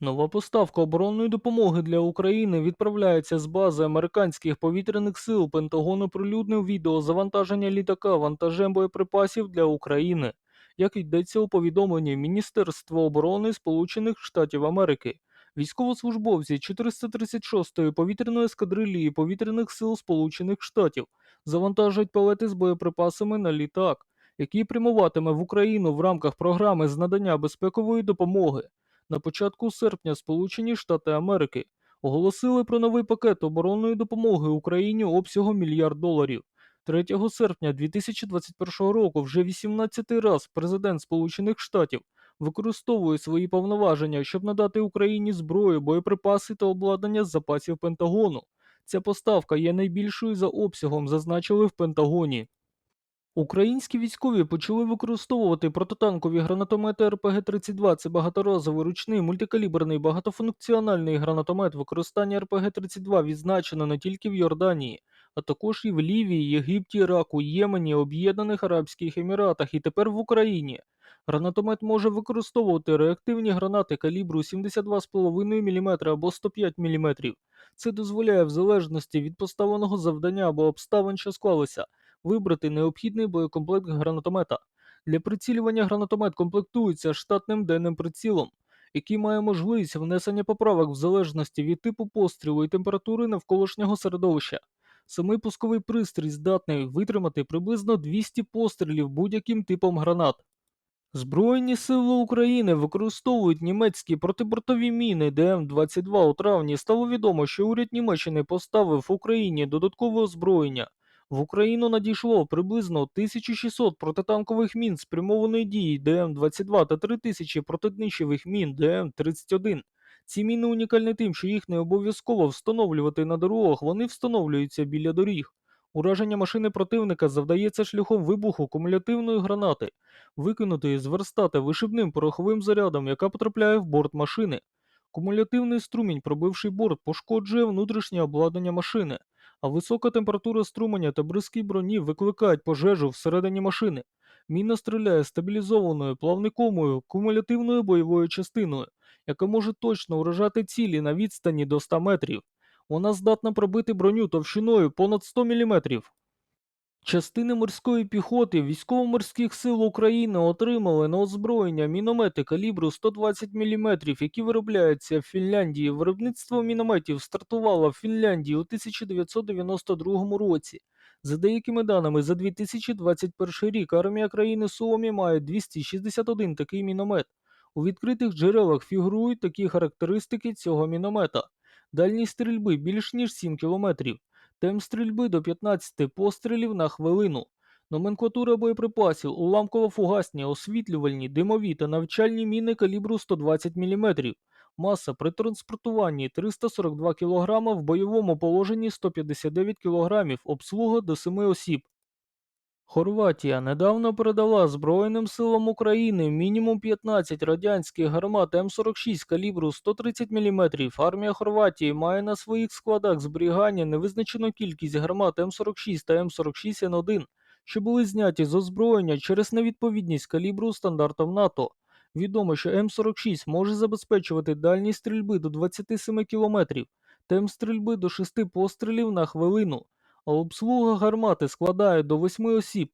Нова поставка оборонної допомоги для України відправляється з бази американських повітряних сил. Пентагон оприлюднив відео завантаження літака вантажем боєприпасів для України. Як йдеться у повідомленні Міністерства оборони Сполучених Штатів Америки, військовослужбовці 436-ї повітряної ескадрилії повітряних сил Сполучених Штатів завантажують палети з боєприпасами на літак, який прямуватиме в Україну в рамках програми з надання безпекової допомоги. На початку серпня Сполучені Штати Америки оголосили про новий пакет оборонної допомоги Україні обсягом мільярд доларів. 3 серпня 2021 року вже 18-й раз президент Сполучених Штатів використовує свої повноваження, щоб надати Україні зброю, боєприпаси та обладнання з запасів Пентагону. Ця поставка є найбільшою за обсягом, зазначили в Пентагоні. Українські військові почали використовувати протитанкові гранатомети РПГ-32. Це багаторазовий ручний мультикаліберний багатофункціональний гранатомет. Використання РПГ-32 відзначено не тільки в Йорданії, а також і в Лівії, Єгипті, Іраку, Ємені, Об'єднаних Арабських Еміратах і тепер в Україні. Гранатомет може використовувати реактивні гранати калібру 72,5 мм або 105 мм. Це дозволяє в залежності від поставленого завдання або обставин, що склалися, вибрати необхідний боєкомплект гранатомета. Для прицілювання гранатомет комплектується штатним денним прицілом, який має можливість внесення поправок в залежності від типу пострілу і температури навколишнього середовища. Самий пусковий пристрій здатний витримати приблизно 200 пострілів будь-яким типом гранат. Збройні сили України використовують німецькі протибортові міни ДМ-22 у травні. Стало відомо, що уряд Німеччини поставив Україні додаткове озброєння. В Україну надійшло приблизно 1600 протитанкових мін спрямованої дії ДМ-22 та 3000 протиднищевих мін ДМ-31. Ці міни унікальні тим, що їх не обов'язково встановлювати на дорогах, вони встановлюються біля доріг. Ураження машини противника завдається шляхом вибуху кумулятивної гранати, викинутої з верстата вишибним пороховим зарядом, яка потрапляє в борт машини. Кумулятивний струмінь, пробивши борт, пошкоджує внутрішнє обладнання машини, а висока температура струменя та бризки броні викликають пожежу всередині машини. Міна стріляє стабілізованою плавникомою кумулятивною бойовою частиною, яка може точно уражати цілі на відстані до 100 метрів. Вона здатна пробити броню товщиною понад 100 мм. Частини морської піхоти Військово-морських сил України отримали на озброєння міномети калібру 120 мм, які виробляються в Фінляндії. Виробництво мінометів стартувало в Фінляндії у 1992 році. За деякими даними, за 2021 рік армія країни Суомі має 261 такий міномет. У відкритих джерелах фігурують такі характеристики цього міномета. Дальність стрільби більш ніж 7 кілометрів. Темп стрільби до 15 пострілів на хвилину. Номенклатура боєприпасів, уламково-фугасні, освітлювальні, димові та навчальні міни калібру 120 мм. Маса при транспортуванні 342 кг, в бойовому положенні 159 кг, обслуга до 7 осіб. Хорватія недавно передала Збройним силам України мінімум 15 радянських гармат М46 калібру 130 мм. Армія Хорватії має на своїх складах зберігання невизначену кількість гармат М46 та М46Н1, що були зняті з озброєння через невідповідність калібру стандартам НАТО. Відомо, що М46 може забезпечувати дальність стрільби до 27 км, темп стрільби до 6 пострілів на хвилину обслуга гармати складає до восьми осіб.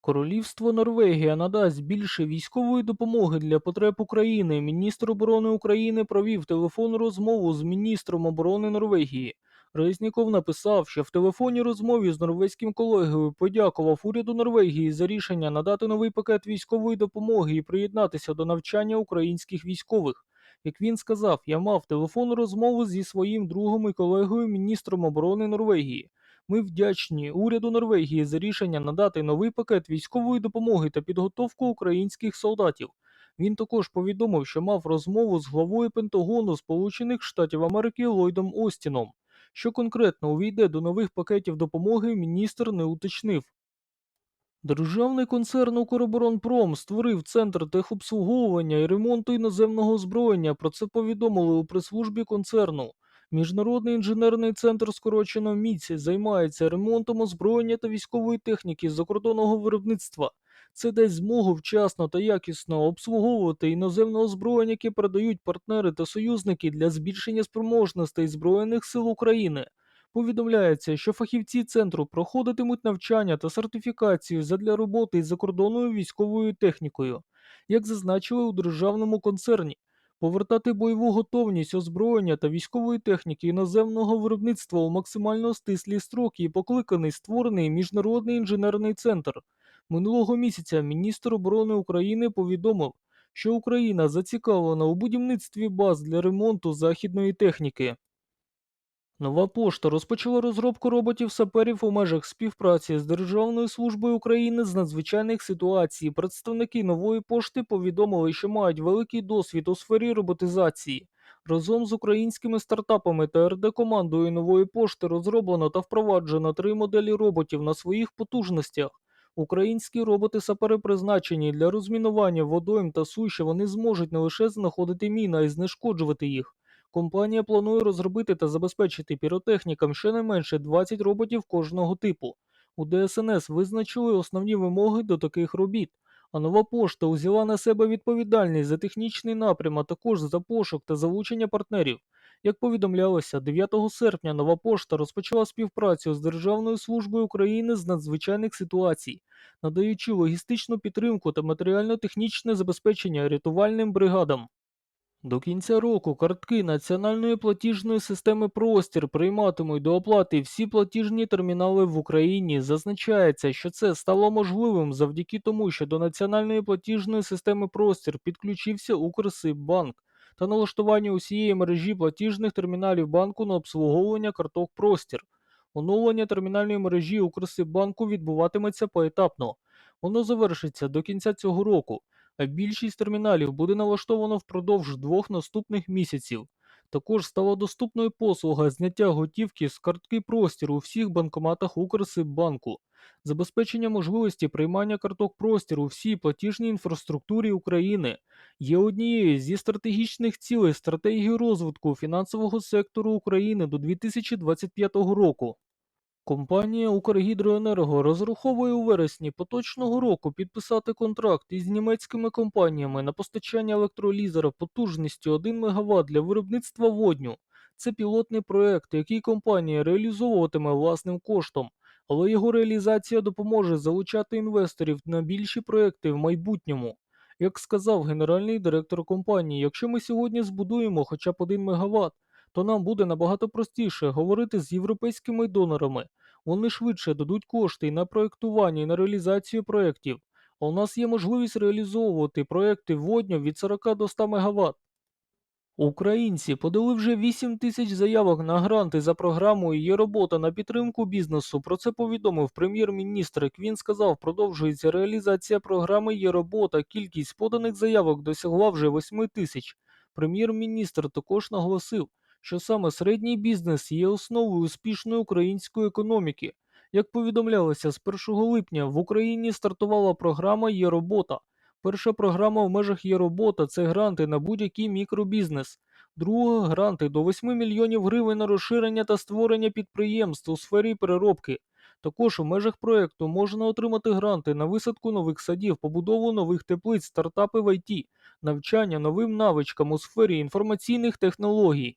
Королівство Норвегія надасть більше військової допомоги для потреб України. Міністр оборони України провів телефонну розмову з міністром оборони Норвегії. Резніков написав, що в телефонній розмові з норвезьким колегою подякував уряду Норвегії за рішення надати новий пакет військової допомоги і приєднатися до навчання українських військових. Як він сказав, я мав телефонну розмову зі своїм другом і колегою міністром оборони Норвегії. Ми вдячні уряду Норвегії за рішення надати новий пакет військової допомоги та підготовку українських солдатів. Він також повідомив, що мав розмову з главою Пентагону Сполучених Штатів Америки Ллойдом Остіном. Що конкретно увійде до нових пакетів допомоги, міністр не уточнив. Державний концерн «Укроборонпром» створив центр техобслуговування і ремонту іноземного озброєння. Про це повідомили у прес-службі концерну. Міжнародний інженерний центр скорочено МІЦі займається ремонтом озброєння та військової техніки закордонного виробництва. Це дасть змогу вчасно та якісно обслуговувати іноземне озброєння, яке передають партнери та союзники для збільшення спроможностей Збройних сил України. Повідомляється, що фахівці центру проходитимуть навчання та сертифікацію задля роботи із закордонною військовою технікою. Як зазначили у державному концерні, повертати бойову готовність озброєння та військової техніки іноземного виробництва у максимально стислі строки і покликаний створений міжнародний інженерний центр. Минулого місяця міністр оборони України повідомив, що Україна зацікавлена у будівництві баз для ремонту західної техніки. Нова пошта розпочала розробку роботів-саперів у межах співпраці з Державною службою України з надзвичайних ситуацій. Представники нової пошти повідомили, що мають великий досвід у сфері роботизації. Разом з українськими стартапами та РД командою нової пошти розроблено та впроваджено три моделі роботів на своїх потужностях. Українські роботи-сапери призначені для розмінування водойм та суші. Вони зможуть не лише знаходити міни, а й знешкоджувати їх. Компанія планує розробити та забезпечити піротехнікам щонайменше 20 роботів кожного типу. У ДСНС визначили основні вимоги до таких робіт. А нова пошта узяла на себе відповідальність за технічний напрям, а також за пошук та залучення партнерів. Як повідомлялося, 9 серпня нова пошта розпочала співпрацю з Державною службою України з надзвичайних ситуацій, надаючи логістичну підтримку та матеріально-технічне забезпечення рятувальним бригадам. До кінця року картки Національної платіжної системи Простір прийматимуть до оплати всі платіжні термінали в Україні. Зазначається, що це стало можливим завдяки тому, що до Національної платіжної системи Простір підключився Укрсиббанк та налаштування усієї мережі платіжних терміналів банку на обслуговування карток Простір. Оновлення термінальної мережі Укрсиббанку відбуватиметься поетапно. Воно завершиться до кінця цього року більшість терміналів буде налаштовано впродовж двох наступних місяців. Також стала доступною послуга зняття готівки з картки простір у всіх банкоматах Укрсиббанку, забезпечення можливості приймання карток простір у всій платіжній інфраструктурі України є однією зі стратегічних цілей стратегії розвитку фінансового сектору України до 2025 року. Компанія «Укргідроенерго» розраховує у вересні поточного року підписати контракт із німецькими компаніями на постачання електролізера потужністю 1 МВт для виробництва водню. Це пілотний проект, який компанія реалізовуватиме власним коштом, але його реалізація допоможе залучати інвесторів на більші проекти в майбутньому. Як сказав генеральний директор компанії, якщо ми сьогодні збудуємо хоча б 1 МВт, то нам буде набагато простіше говорити з європейськими донорами. Вони швидше дадуть кошти і на проєктування і на реалізацію проєктів. А у нас є можливість реалізовувати проєкти водню від 40 до 100 МВт. Українці подали вже 8 тисяч заявок на гранти за програмою Є робота на підтримку бізнесу. Про це повідомив прем'єр-міністр. Він сказав, продовжується реалізація програми Є робота. Кількість поданих заявок досягла вже 8 тисяч. Прем'єр-міністр також наголосив, що саме середній бізнес є основою успішної української економіки. Як повідомлялося, з 1 липня в Україні стартувала програма Є робота. Перша програма в межах є робота це гранти на будь-який мікробізнес. Друга гранти до 8 мільйонів гривень на розширення та створення підприємств у сфері переробки. Також у межах проєкту можна отримати гранти на висадку нових садів, побудову нових теплиць, стартапи в ІТ, навчання новим навичкам у сфері інформаційних технологій.